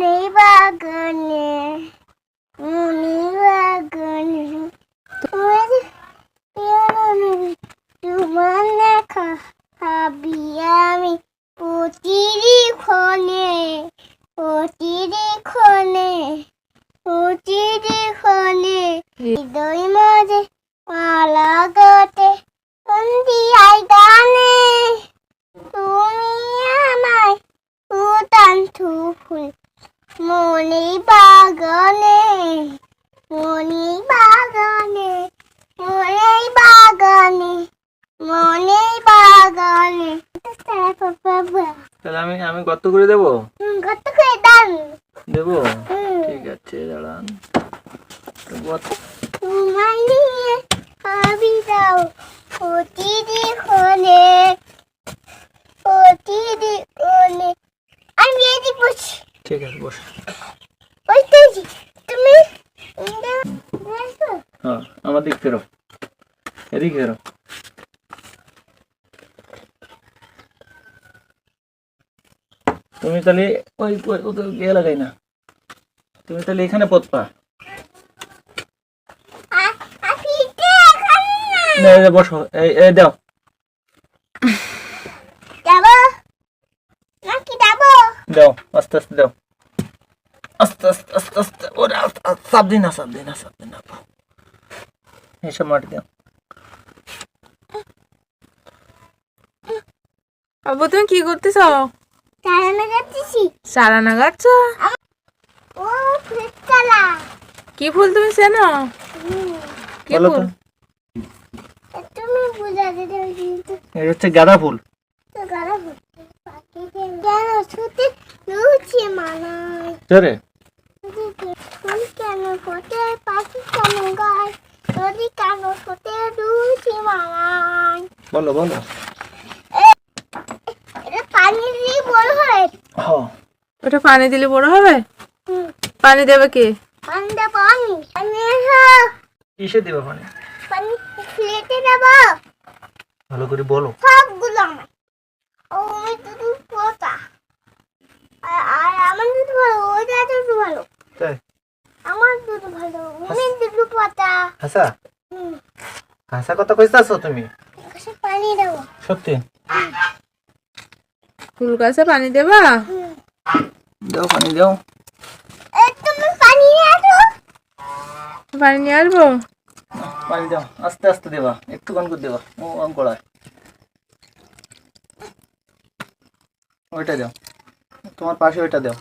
నీవాగుని నీవాగుని మరి ఎవరు তোমার খাবি আমি প্রতিক্ষণে প্রতিক্ষণে প্রতিক্ষণে হৃদয় বাগানে মনি বাগানে মনে বাগানে মনে বাগানে তাহলে আমি আমি গত করে দেবো? গত করে দাম দেবো? ঠিক আছে দাঁড়ান। আমি যাও প্রতিদিন অনেক আমি ঠিক আছে বসে। তুমি। হ্যাঁ আমার দিক ফেরো এদিক ফেরো তুমি তাহলে ওই ওই- ওই তো ইয়ে লাগাই না। তুমি তাহলে এখানে এই যে বসো। এই দাও। দাও আস্তে আস্তে দাও। আস্তে আস্তে আস্তে আস্তে ওরে আস্তে আস্তে চাপ দিন না চাপ দিন না চাপ দিন না এইসব মাটি দাও আব্বু তুমি কি করতেছ ও কি ফুল তুমি চেনো কি ফুল তুমি এটা হচ্ছে গাঁদা ফুল কেন ছুটে লুচি জোরে ফুল পাখি গায় কেন লুচি মানায় বলো বলো এটা পানি দিয়ে বড় হয় হ্যাঁ ওটা পানি দিলে বড় হবে পানি দেবে কে পানি দে পানি পানি এসো কিসে দিবা মানে পানি ফ্লেটে দেবো ভালো করে বলো। সবগুলো আমার। ও আমি দুধ পোতা আর আর আমার দুধ ভালো ওইটা দুধ ভালো। তাই। ভালো। পোতা। হাসা? হাসা কথা কইতাছো তুমি? পানি দেবো। সত্যি? ফুল গাছে পানি দেবা? দাও পানি দাও। তুমি পানি পানি নিয়ে আসব? পানি দাও। আস্তে আস্তে দেবা। একটু গান করে দেবা। ও অঙ্কড়ায় ওইটা দাও। তোমার পাশে ওইটা দাও।